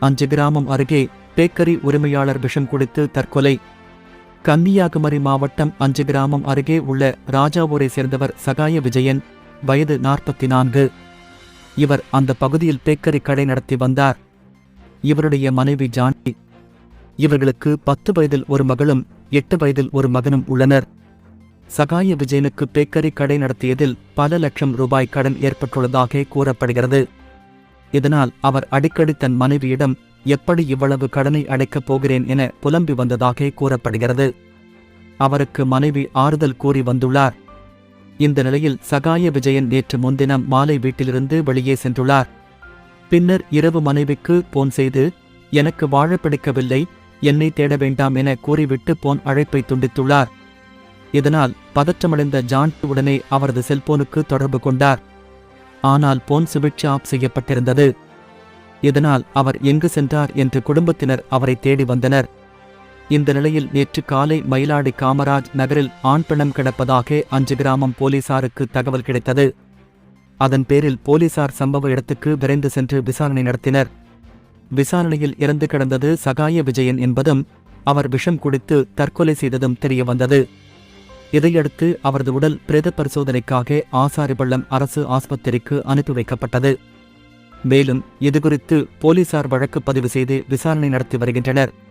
அஞ்சு கிராமம் அருகே பேக்கரி உரிமையாளர் விஷம் குடித்து தற்கொலை. கன்னியாகுமரி மாவட்டம் அஞ்சு கிராமம் அருகே உள்ள ராஜாவூரை சேர்ந்தவர் சகாய விஜயன் வயது நாற்பத்தி நான்கு இவர் அந்த பகுதியில் பேக்கரி கடை நடத்தி வந்தார். இவருடைய மனைவி ஜானகி. இவர்களுக்கு பத்து வயதில் ஒரு மகளும் எட்டு வயதில் ஒரு மகனும் உள்ளனர். சகாய விஜயனுக்கு பேக்கரி கடை நடத்தியதில் பல லட்சம் ரூபாய் கடன் ஏற்பட்டுள்ளதாக கூறப்படுகிறது. இதனால் அவர் அடிக்கடி தன் மனைவியிடம் எப்படி இவ்வளவு கடனை அடைக்கப் போகிறேன் என புலம்பி வந்ததாக கூறப்படுகிறது. அவருக்கு மனைவி ஆறுதல் கூறி வந்துள்ளார். இந்த நிலையில் சகாய விஜயன் நேற்று முன்தினம் மாலை வீட்டிலிருந்து வெளியே சென்றுள்ளார். பின்னர் இரவு மனைவிக்கு போன் செய்து எனக்கு வாழ பிடிக்கவில்லை என்னை தேட வேண்டாம் என கூறிவிட்டு போன் அழைப்பை துண்டித்துள்ளார். இதனால் பதற்றமடைந்த ஜான் உடனே அவரது செல்போனுக்கு தொடர்பு கொண்டார். ஆனால் போன் சுவிட்ச் ஆஃப் செய்யப்பட்டிருந்தது. இதனால் அவர் எங்கு சென்றார் என்று குடும்பத்தினர் அவரை தேடி வந்தனர். இந்த நிலையில் நேற்று காலை மயிலாடி காமராஜ் நகரில் ஆண் பிணம் கிடப்பதாக அஞ்சு கிராமம் போலீசாருக்கு தகவல் கிடைத்தது. அதன் பேரில் போலீசார் சம்பவ இடத்துக்கு விரைந்து சென்று விசாரணை நடத்தினர். விசாரணையில் இறந்து கிடந்தது சகாய விஜயன் என்பதும் அவர் விஷம் குடித்து தற்கொலை செய்ததும் தெரியவந்தது. இதையடுத்து அவரது உடல் பிரேத பரிசோதனைக்காக ஆசாரிபள்ளம் அரசு ஆஸ்பத்திரிக்கு அனுப்பி வைக்கப்பட்டது. மேலும் இதுகுறித்து போலீசார் வழக்கு பதிவு செய்து விசாரணை நடத்தி வருகின்றனர்.